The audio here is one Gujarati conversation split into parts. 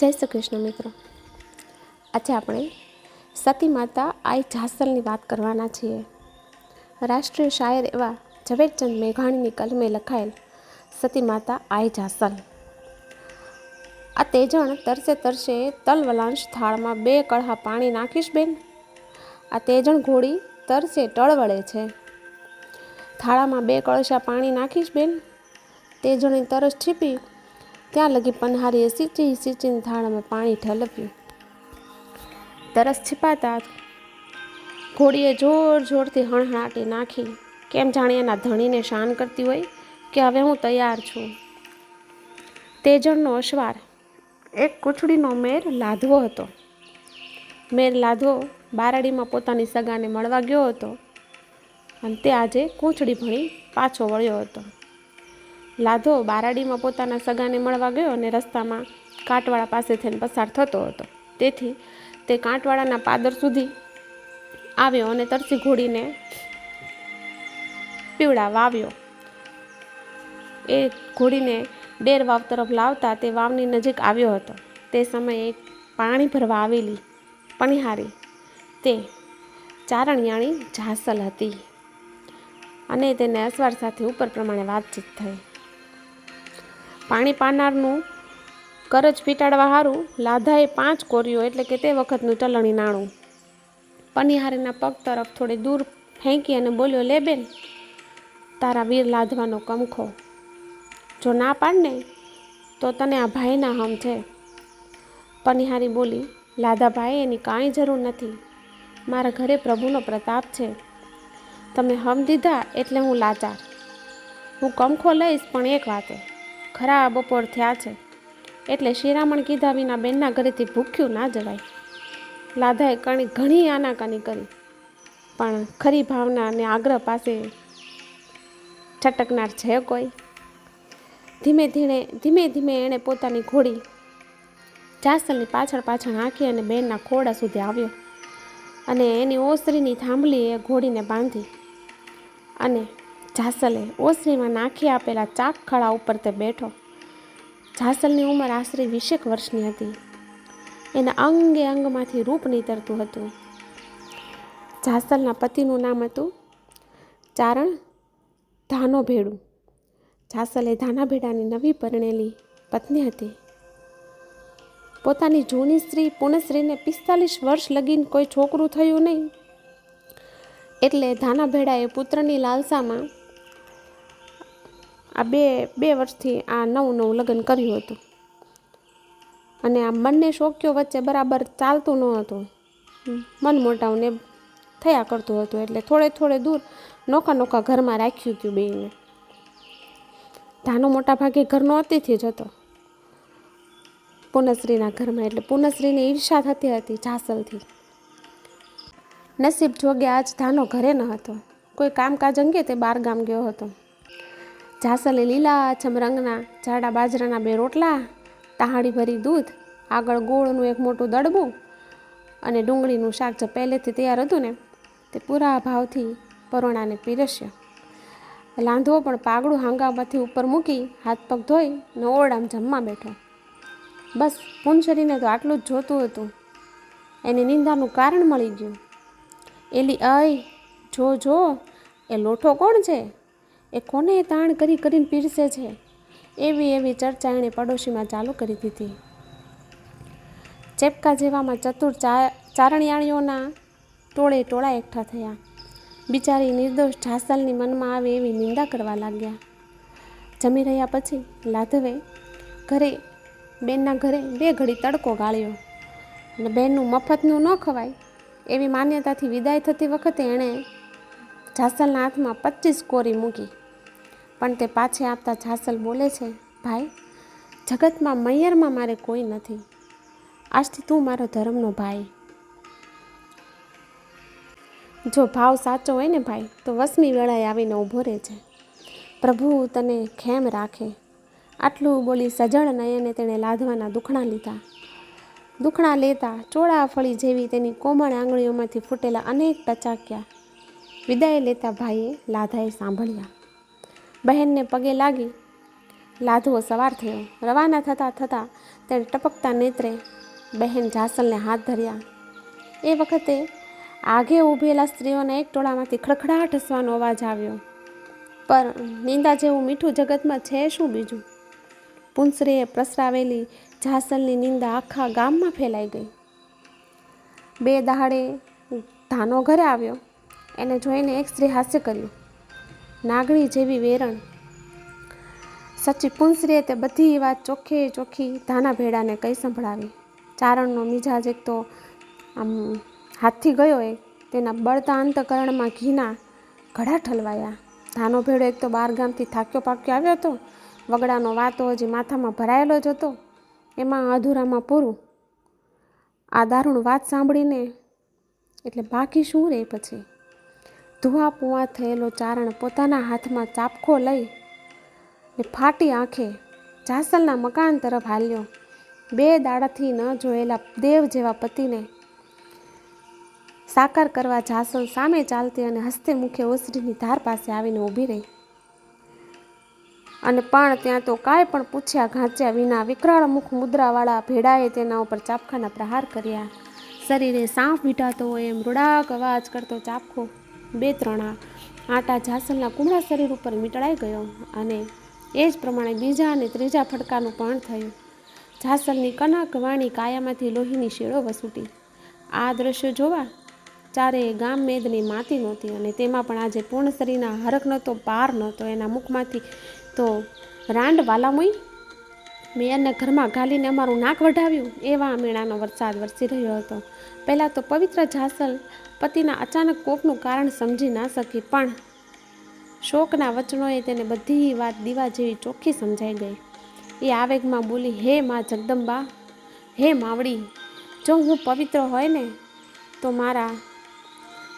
જય શ્રી કૃષ્ણ મિત્રો. આજે આપણે સતી માતા આઈ જાસલની વાત કરવાના છીએ. રાષ્ટ્રીય શાયર એવા ઝવેરચંદ મેઘાણીની કલમે લખાયેલ સતી માતા આઈ જાસલ. આ તેજણ તરસે તરસે તલ વલાંશ થાળમાં બે કળહા પાણી નાખીશ બેન. આ તેજણ ઘોડી તરસે ટળવળે છે. થાળામાં બે કળશા પાણી નાખીશ બેન. તેજણી તરસ છીપી ત્યાં લગી પનહારીએ સીંચી સીંચીને થાળામાં પાણી ઠલવ્યું. તરસ છીપાતા ઘોડીએ જોર જોરથી હણહણાટી નાખી. કેમ જાણે એના ધણીને શાન કરતી હોય કે હવે હું તૈયાર છું. તેજણનો અશ્વાર એક કૂછડીનો મેર લાધવો હતો. મેર લાધવો બારાડીમાં પોતાની સગાને મળવા ગયો હતો અને તે આજે કૂંચડી ભણી પાછો વળ્યો હતો. લાધો બારાડીમાં પોતાના સગાને મળવા ગયો અને રસ્તામાં કાંટવાળા પાસે થઈને પસાર થતો હતો. તેથી તે કાંટવાળાના પાદર સુધી આવ્યો અને તરસી ઘોડીને પીવડાવવા આવ્યો. એ ઘોડીને ડેર વાવ તરફ લાવતા તે વાવની નજીક આવ્યો હતો. તે સમયે પાણી ભરવા આવેલી પણિહારી. તે ચારણિયાણી જાસલ હતી અને તેને અસવાર સાથે ઉપર પ્રમાણે વાતચીત થઈ. પાણી પાનારનું કરજ પીટાડવા સારું લાધાએ પાંચ કોર્યો એટલે કે તે વખતનું ચલણી નાણું. પનિહારીના પગ તરફ થોડી દૂર ફેંકી અને બોલ્યો, લે બેન, તારા વીર લાધવાનો કમખો. જો ના પાડને, તો તને આ ભાઈના હમ છે. પનિહારી બોલી, લાધાભાઈ, એની કાંઈ જરૂર નથી. મારા ઘરે પ્રભુનો પ્રતાપ છે. તમે હમ દીધા એટલે હું લાચાર. હું કમખો લઈશ પણ એક વાતે. ખરા બપોર થયા છે. એટલે શિરામણ કીધા વિના બેનના ઘરેથી ભૂખ્યું ના જવાય. લાધાએ કણી ઘણી આનાકાની કરી. પણ ખરી ભાવના અને આગ્રહ પાસે છટકનાર છે કોઈ. ધીમે ધીમે ધીમે ધીમે એણે પોતાની ઘોડી જાસલની પાછળ પાછળ હાંકી અને બેનના ખોડા સુધી આવ્યો. અને એની ઓસરીની થાંભલી એ ઘોડીને બાંધી. અને જાસલે ઓસરીમાં નાખી આપેલા ચાક ખળા ઉપર તે બેઠો. જાસલની ઉંમર આશરે વીસેક વર્ષની હતી. એના અંગે અંગમાંથી રૂપ નીતરતું હતું. જાસલના પતિનું નામ હતું ચારણ ધાનો ભેડું જાસલે ધાના ભેડાની નવી પરણેલી પત્ની હતી. પોતાની જૂની સ્ત્રી પૂર્ણશ્રીને પિસ્તાલીસ વર્ષ લગીન કોઈ છોકરું થયું નહીં. એટલે ધાના ભેડાએ પુત્રની લાલસામાં આ બે બે વર્ષથી આ નવું નવું લગ્ન કર્યું હતું. અને આ બંને શોક્યો વચ્ચે બરાબર ચાલતું ન હતું. મન મોટાવને થયા કરતું હતું એટલે થોડે થોડે દૂર નોખા નોખા ઘરમાં રાખ્યું હતું બેને ધાનો મોટા ભાગે ઘરનો અતિથિ જ હતો. પુનશ્રીના ઘરમાં એટલે પુનશ્રીને ઈર્ષા થતી હતી જાસલથી. નસીબ જોગે આજ ધાનો ઘરે ન હતો. કોઈ કામકાજ અંગે તે બાર ગામ ગયો હતો. જાસલે લીલાછમ રંગના જાડા બાજરાના બે રોટલા તાહાડી ભરી દૂધ, આગળ ગોળનું એક મોટું દડબું અને ડુંગળીનું શાક જે પહેલેથી તૈયાર હતું ને, તે પૂરા ભાવથી પરોણાને પીરસ્યો. લાંધવો પણ પાગડું હાંગામાંથી ઉપર મૂકી હાથ પગ ધોઈ ને ઓરડામાં જમવા બેઠો. બસ પૂંછરીને તો આટલું જ જોતું હતું. એની નિંદાનું કારણ મળી ગયું. એલી, અય, જો જો, એ લોઠો કોણ છે? એ કોને તાણ કરી કરીને પીરસે છે? એવી એવી ચર્ચા એણે પડોશીમાં ચાલુ કરી દીધી. ચેપકા જેવામાં ચતુર ચા ચારણિયાણીઓના ટોળે ટોળા એકઠા થયા. બિચારી નિર્દોષ જાસલની મનમાં આવે એવી નિંદા કરવા લાગ્યા. જમી રહ્યા પછી લાધવે ઘરે, બેનના ઘરે બે ઘડી તડકો ગાળ્યો. અને બેનનું મફતનું ન ખવાય એવી માન્યતાથી વિદાય થતી વખતે એણે જાસલના હાથમાં પચીસ કોરી મૂકી. પણ તે પાછી આપતા જાસલ બોલે છે, ભાઈ, જગતમાં મૈયરમાં મારે કોઈ નથી. આજથી તું મારો ધર્મનો ભાઈ. જો ભાવ સાચો હોય ને ભાઈ, તો વસમી વેળાએ આવીને ઊભો રહે છે. પ્રભુ, તને ખેમ રાખે. આટલું બોલી સજળ નયને તેણે લાધવાના દુખણા લીધા. દુખણા લેતા ચોળા ફળી જેવી તેની કોમળ આંગળીઓમાંથી ફૂટેલા અનેક ટચાક્યા. વિદાય લેતા ભાઈએ લાધાએ સાંભળ્યા. બહેનને પગે લાગી. લાધવો સવાર થયો. રવાના થતાં થતાં તેણે ટપકતા નેત્રે બહેન જાસલને હાથ ધર્યા. એ વખતે આગે ઊભેલા સ્ત્રીઓના એક ટોળામાંથી ખડખડાટ હસવાનો અવાજ આવ્યો. પર નિંદા જેવું મીઠું જગતમાં છે શું બીજું? પુંસરીએ પ્રસરાવેલી જાસલની નિંદા આખા ગામમાં ફેલાઈ ગઈ. બે દહાડે ધાનો ઘરે આવ્યો. એને જોઈને એક સ્ત્રી હાસ્ય કર્યું. નાગણી જેવી વેરણ. સચી પુંસરીએ તે બધી વાત ચોખ્ખે ચોખ્ખી ધાના ભેડાને કઈ સંભળાવી. ચારણનો મિજાજ એક તો આમ હાથથી ગયો એ. તેના બળતા અંતકરણમાં ઘીના ઘડા ઠલવાયા. ધાનો ભેડો એક તો બાર ગામથી થાક્યો પાક્યો આવ્યો હતો. વગડાનો વાતો હજી માથામાં ભરાયેલો જ હતો. એમાં અધૂરામાં પૂરું. આ દારૂણ વાત સાંભળીને એટલે બાકી શું રહે પછી? ધુઆ પુઆ થયેલો ચારણ પોતાના હાથમાં ચાપખો લઈ ને ફાટી આંખે જાસલના મકાન તરફ હાલ્યો. બે દાડાથી ન જોયેલા દેવ જેવા પતિને સાકાર કરવા જાસલ સામે ચાલતી અને હસ્તે મુખે ઓસરીની ધાર પાસે આવીને ઊભી રહી. અને પણ ત્યાં તો કાંઈ પણ પૂછ્યા ઘાંચ્યા વિના વિકરાળ મુખ મુદ્રાવાળા ભેડાએ તેના ઉપર ચાપખાના પ્રહાર કર્યા. શરીરે સાંપ વીટાતો એમ રૂડાક અવાજ કરતો ચાપખો બે ત્રણા આટા જાસલના કુમળા શરીર ઉપર મીટળાઈ ગયો અને એ જ પ્રમાણે બીજા અને ત્રીજા ફટકાનું પણ થયું. જાસલની કનક વાણી કાયામાંથી લોહીની શેળો વસૂટી. આ દ્રશ્ય જોવા ચારે ગામ મેદની માતી નહોતી અને તેમાં પણ આજે પૂર્ણ શરીરના હરખ નહોતો, પાર નહોતો. એના મુખમાંથી તો રાંડ વાલામુઈ એને ઘરમાં ગાલીને અમારું નાક વઢાવ્યું. એવા મેળાનો વરસાદ વરસી રહ્યો હતો. પહેલાં તો પવિત્ર જાસલ પતિના અચાનક કોપનું કારણ સમજી ના શકી, પણ શોકના વચનોએ તેને બધી વાત દીવા જેવી ચોખ્ખી સમજાઈ ગઈ. એ આવેગમાં બોલી, હે મા જગદંબા, હે માવડી, જો હું પવિત્ર હોય ને, તો મારા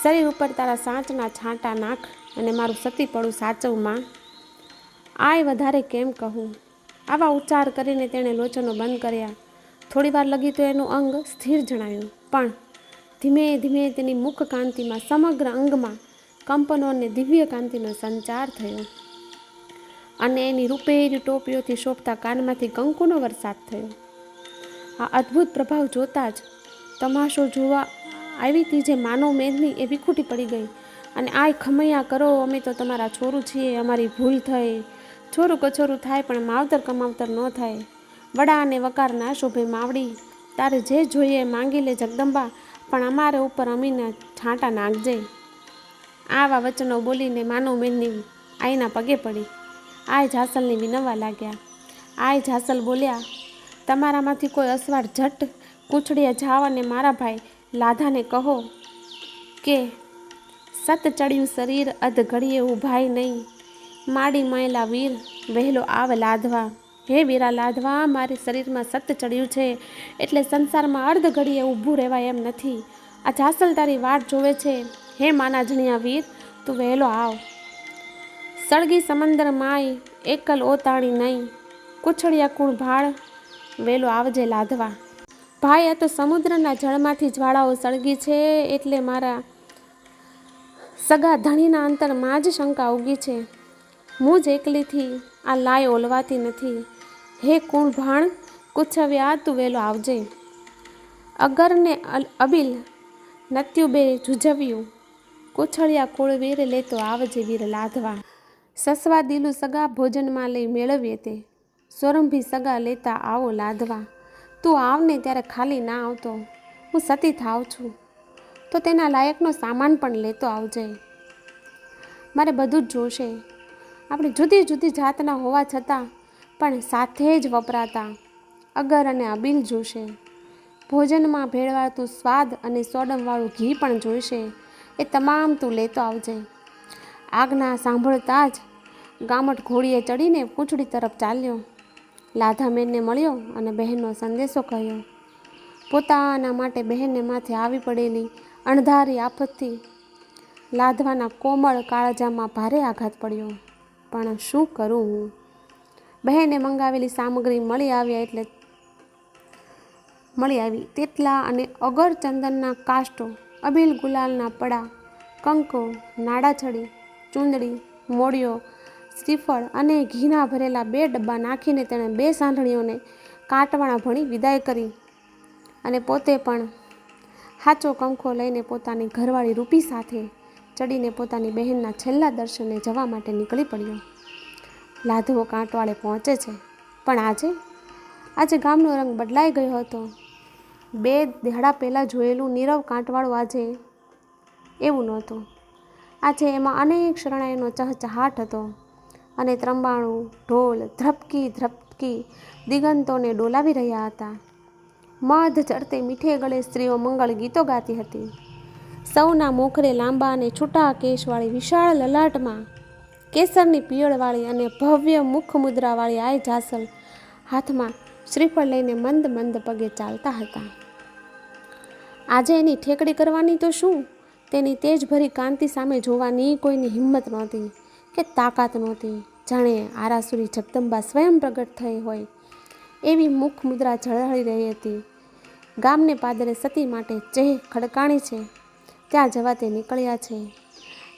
શરીર ઉપર તારા સાંચના છાંટા નાખ અને મારું સતી પડું સાચવમાં આય વધારે કેમ કહું? આવા ઉચ્ચાર કરીને તેણે લોચનો બંધ કર્યા. થોડી વાર લગી તો એનું અંગ સ્થિર જણાયું, પણ ધીમે ધીમે તેની મુખ કાંતિમાં, સમગ્ર અંગમાં કંપનો અને દિવ્ય કાંતિનો સંચાર થયો. અને એની રૂપેરી ટોપીઓથી શોભતા કાનમાંથી કંકુનો વરસાદ થયો. આ અદ્ભુત પ્રભાવ જોતા જ તમાશો જોવા આવી હતી જે માનવ મેદની એ વિખૂટી પડી ગઈ. અને આય ખમૈયા કરો, અમે તો તમારા છોરું છીએ, અમારી ભૂલ થઈ. છોરું કછોરું થાય, પણ માવતર કમાવતર ન થાય. વડા અને વકાર ના શોભે માવડી. તારે જે જોઈએ માંગી લે જગદંબા. પણ અમારે ઉપર અમીના છાંટા નાખજે. આવા વચનો બોલીને માનવ મેદની આઈના પગે પડી. આય જાસલને વિનવવા લાગ્યા. આય જાસલ બોલ્યા, તમારામાંથી કોઈ અસવાર ઝટ કૂછડીએ જાવ અને મારા ભાઈ લાધાને કહો કે, સત ચડ્યું શરીર અધ ઘડીએ ઉભાય નહીં. માડી મયેલા વીર વહેલો આવ લાધવા. હે વીરા લાધવા, મારે શરીરમાં સત ચડ્યું છે, એટલે સંસારમાં અર્ધ ઘડીએ ઊભું રહેવાય એમ નથી. આ જાસલ તારી વાટ જોવે છે. હે માના જણિયા વીર, તું વહેલો આવ. સળગી સમંદર માય એકલ ઓતાણી નહીં. કુછડિયા કુણ ભાળ, વહેલો આવજે લાધવા. ભાઈ, આ તો સમુદ્રના જળમાંથી જ્વાળાઓ સળગી છે, એટલે મારા સગા ધણીના અંતરમાં જ શંકા ઉગી છે. હું જ એકલીથી આ લાય ઓલવાતી નથી. હે કુણ ભાણ, કુછવ્યા તું વહેલો આવજે. અગરને અબિલ નત્યુબે જુજવ્યું. કુછળિયા કુળ વીર લેતો આવજે વીર લાધવા. સસવા દિલું સગા ભોજનમાં લઈ મેળવીએ તે. સોરંભી સગા લેતા આવો લાધવા. તું આવને ત્યારે ખાલી ના આવતો. હું સતી થાવ છું. તો તેના લાયકનો સામાન પણ લેતો આવજે. મારે બધું જ જોશે. આપણે જુદી જુદી જાતના હોવા છતાં પણ સાથે જ વપરાતા. અગર અને અબીલ જોશે. ભોજનમાં ભેળવાતું સ્વાદ અને સોડમવાળું ઘી પણ જોઈશે. એ તમામ તું લેતો આવજે. આજ્ઞા સાંભળતા જ ગામઠ ઘોડીએ ચડીને પૂંછડી તરફ ચાલ્યો. લાધામેનને મળ્યો અને બહેનનો સંદેશો કહ્યો. પોતાના માટે બહેનને માથે આવી પડેલી અણધારી આફતથી લાધવાના કોમળ કાળજામાં ભારે આઘાત પડ્યો. પણ શું કરું હું? બહેને મંગાવેલી સામગ્રી મળી આવ્યા એટલે મળી આવી. તેટલા અને અગર ચંદનના કાષ્ટો અબીલ ગુલાલના પડા, કંકો, નાડાછડી, ચૂંદડી મોડિયો શ્રીફળ અને ઘીના ભરેલા બે ડબ્બા નાખીને તેણે બે સાંઢણીઓને કાંટવાણા ભણી વિદાય કરી અને પોતે પણ હાચો કંખો લઈને પોતાની ઘરવાળી રૂપી સાથે ચડીને પોતાની બહેનના છેલ્લા દર્શને જવા માટે નીકળી પડ્યો. લાધવો કાંટવાળે પહોંચે છે. પણ આજે? આજે ગામનો રંગ બદલાઈ ગયો હતો. બે દેહડા પહેલાં જોયેલું નીરવ કાંટવાળું આજે એવું નહોતું. આજે એમાં અનેક શરણાઈનો ચહચહાટ હતો અને ત્રંબાણું, ઢોલ, ધ્રપકી ધ્રપકી દિગંતોને ડોલાવી રહ્યા હતા. મધ ચડતે મીઠે ગળે સ્ત્રીઓ મંગળ ગીતો ગાતી હતી. સૌના મોખરે લાંબા અને છૂટા કેશવાળી વિશાળ લલાટમાં કેસરની પિયળવાળી અને ભવ્ય મુખ મુદ્રાવાળી આય જાસલ હાથમાં શ્રીફળ લઈને મંદ મંદ પગે ચાલતા હતા. આજે એની ઠેકડી કરવાની તો શું? તેની તેજભરી કાંતિ સામે જોવાની કોઈની હિંમત નહોતી કે તાકાત નહોતી. જાણે આરાસુરી જગદંબા સ્વયં પ્રગટ થઈ હોય એવી મુખ મુદ્રા ઝળહળી રહી હતી. ગામને પાદરે સતી માટે ચેહ ખડકાણી છે. ત્યાં જવા તે નીકળ્યા છે.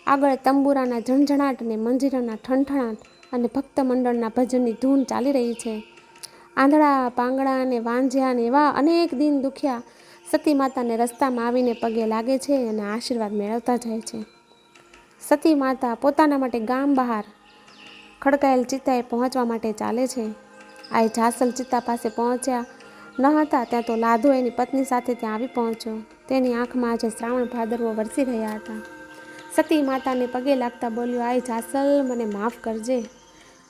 આગળ તંબુરાના ઝણઝણાટ અને મંજીરાના ઠણઠણાટ અને ભક્ત મંડળના ભજનની ધૂન ચાલી રહી છે. આંધળા પાંગડા અને વાંઝ્યા અને એવા અનેક દિન દુખ્યા સતી માતાને રસ્તામાં આવીને પગે લાગે છે અને આશીર્વાદ મેળવતા જાય છે. સતી માતા પોતાના માટે ગામ બહાર ખડકાયેલ ચિત્તાએ પહોંચવા માટે ચાલે છે. આ જાસલ ચિત્તા પાસે પહોંચ્યા ન હતા ત્યાં તો લાધો એની પત્ની સાથે ત્યાં આવી પહોંચ્યો. તેની આંખમાં આજે શ્રાવણ ભાદરવો વરસી રહ્યા હતા. સતી માતાને પગે લાગતા બોલ્યો, આય જાસલ, મને માફ કરજે.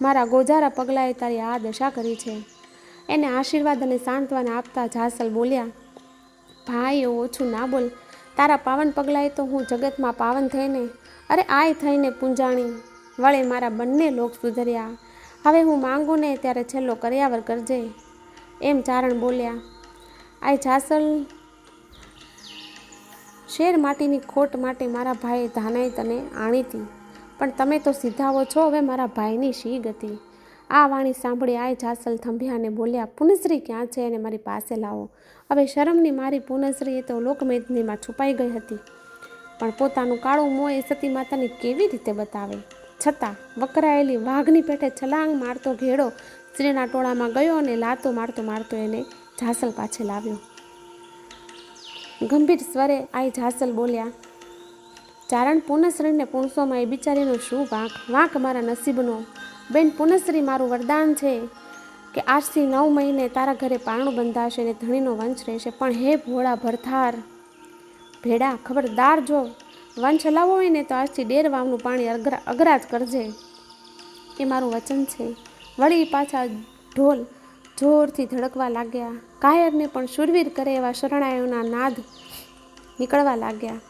મારા ગોજારા પગલાએ તારી આ દશા કરી છે. એને આશીર્વાદ અને સાંત્વના આપતા જાસલ બોલ્યા ભાઈ એવું ઓછું ના બોલ. તારા પાવન પગલાએ તો હું જગતમાં પાવન થઈને, અરે આય થઈને પૂંજાણી. વળે મારા બંને લોક સુધર્યા. હવે હું માંગું ને ત્યારે છેલ્લો કર્યાવર કરજે. એમ ચારણ બોલ્યા, આય જાસલ શેર માટીની ખોટ માટે મારા ભાઈએ ધાનાઈ તને આણીતી પણ તમે તો સીધાવો છો, હવે મારા ભાઈની શી ગતિ? આ વાણી સાંભળી આય જાસલ થંભ્યા અને બોલ્યા, પુનશ્રી ક્યાં છે અને મારી પાસે લાવો? હવે શરમની મારી પુનશ્રી એ તો લોકમેદનીમાં છુપાઈ ગઈ હતી. પણ પોતાનું કાળું મોં એ સતી માતાને કેવી રીતે બતાવે? છતાં વકરાયેલી વાઘની પેટે છલાંગ મારતો ઘેડો સ્ત્રીના ટોળામાં ગયો અને લાતો મારતો મારતો એને જાસલ પાછે લાવ્યો. ગંભીર સ્વરે આઈ જાસલ બોલ્યા, ચારણ પુનશ્રીને પૂણસોમાં એ બિચારીનો શું વાંક? વાંક મારા નસીબનો. બેન પુનશ્રી મારું વરદાન છે કે આજથી નવ મહિને તારા ઘરે પારણું બંધાશે ને ધણીનો વંશ રહેશે. પણ હે ભોળા ભરથાર, ભેડા, ખબરદાર જો, વંશ લાવવો હોય ને તો આજથી ડેર વાવનું પાણી અગરા અઘરા જ કરજે. એ મારું વચન છે. વળી પાછા ઢોલ જોરથી ધડકવા લાગ્યા. કાયરને પણ શુરવીર કરે એવા શરણાયોના નાદ નીકળવા લાગ્યા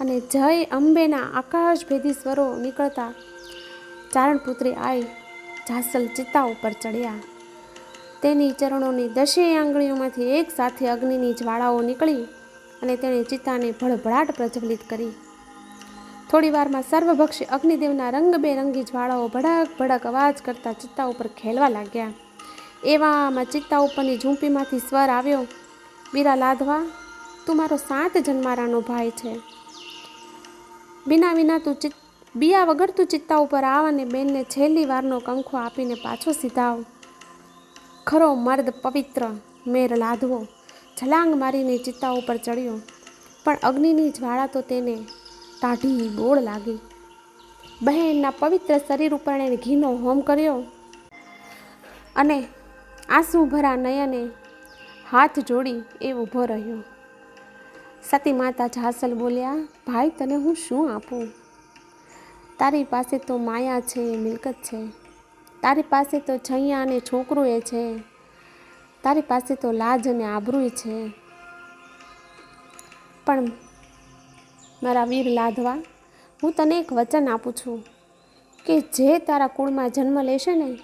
અને જય અંબેના આકાશભેદી સ્વરો નીકળતા ચારણપુત્રી આઈ જાસલ ચિત્તા ઉપર ચડ્યા. તેની ચરણોની દશેય આંગળીઓમાંથી એક સાથે અગ્નિની જ્વાળાઓ નીકળી અને તેણે ચિત્તાને ભળભળાટ પ્રજ્વલિત કરી. થોડી વારમાં સર્વભક્ષી અગ્નિદેવના રંગબેરંગી જ્વાળાઓ ભડક ભડક અવાજ કરતા ચિત્તા ઉપર ખેલવા લાગ્યા. એવામાં ચિત્તા ઉપરની ઝૂંપીમાંથી સ્વર આવ્યો બીરા લાધવા, તું મારો સાત જન્મારાનો ભાઈ છે. બિના વિના તું ચિત્ત, બિયા વગર તું ચિત્તા ઉપર આવ અને બેનને છેલ્લી વારનો કંખો આપીને પાછો સીધાવ. ખરો મર્દ પવિત્ર, મેર લાધવો. છલાંગ મારીને ચિત્તા ઉપર ચડ્યો, પણ અગ્નિની જ્વાળા તો તેને ટાઢી ગોળ લાગી. બહેનના પવિત્ર શરીર ઉપર એણે ઘીનો હોમ કર્યો અને આંસુ ભરા નયને હાથ જોડી એ ઊભો રહ્યો. સતી માતા જાસલ બોલ્યા, ભાઈ, તને હું શું આપું? તારી પાસે તો માયા છે, મિલકત છે. તારી પાસે તો છૈયા અને છોકરું એ છે. તારી પાસે તો લાજ અને આબરૂય છે. પણ મારા વીર લાધવા, હું તને એક વચન આપું છું કે જે તારા કુળમાં જન્મ લેશે ને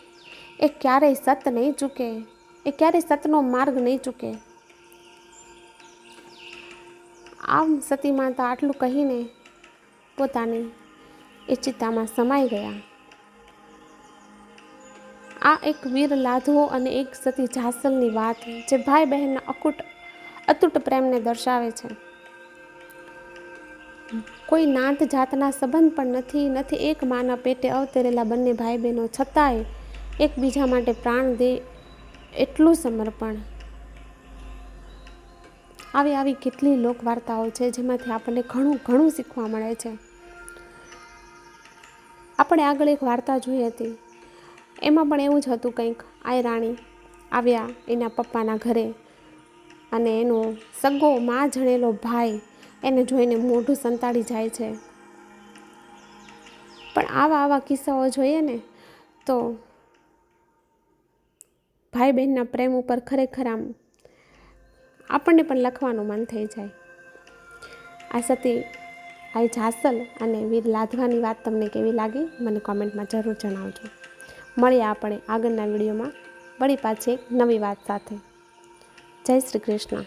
એ ક્યારેય સત નહીં ચૂકે. એ ક્યારેય સતનો માર્ગ નહીં ચૂકે. આમ સતી માતા આટલું કહીને પોતાની એ ચિત્તામાં સમાઈ ગયા. આ એક વીર લાધવો અને એક સતી જાસલની વાત જે ભાઈ બહેનના અકૂટ, અતૂટ પ્રેમને દર્શાવે છે. કોઈ નાત જાતના સંબંધ પણ નથી નથી એક માના પેટે અવતરેલા બંને ભાઈ બહેનો છતાંય એકબીજા માટે પ્રાણ દે એટલું સમર્પણ. આવી આવી કેટલી લોકવાર્તાઓ છે જેમાંથી આપણને ઘણું ઘણું શીખવા મળે છે. આપણે આગળ એક વાર્તા જોઈ હતી. એમાં પણ એવું જ હતું કંઈક. આયરાણી આવ્યા એના પપ્પાના ઘરે અને એનો સગો માં જણેલો ભાઈ એને જોઈને મોઢું સંતાડી જાય છે. પણ આવા આવા કિસ્સાઓ જોઈએ ને તો ભાઈ બહેનના પ્રેમ ઉપર ખરેખર આમ આપણને પણ લખવાનું મન થઈ જાય. આ સતી, આ જાસલ અને વીર લાધવાની વાત તમને કેવી લાગી? મને કોમેન્ટમાં જરૂર જણાવજો. મળીએ આપણે આગળના વિડીયોમાં. વળી પાછી નવી વાત સાથે. જય શ્રી કૃષ્ણ.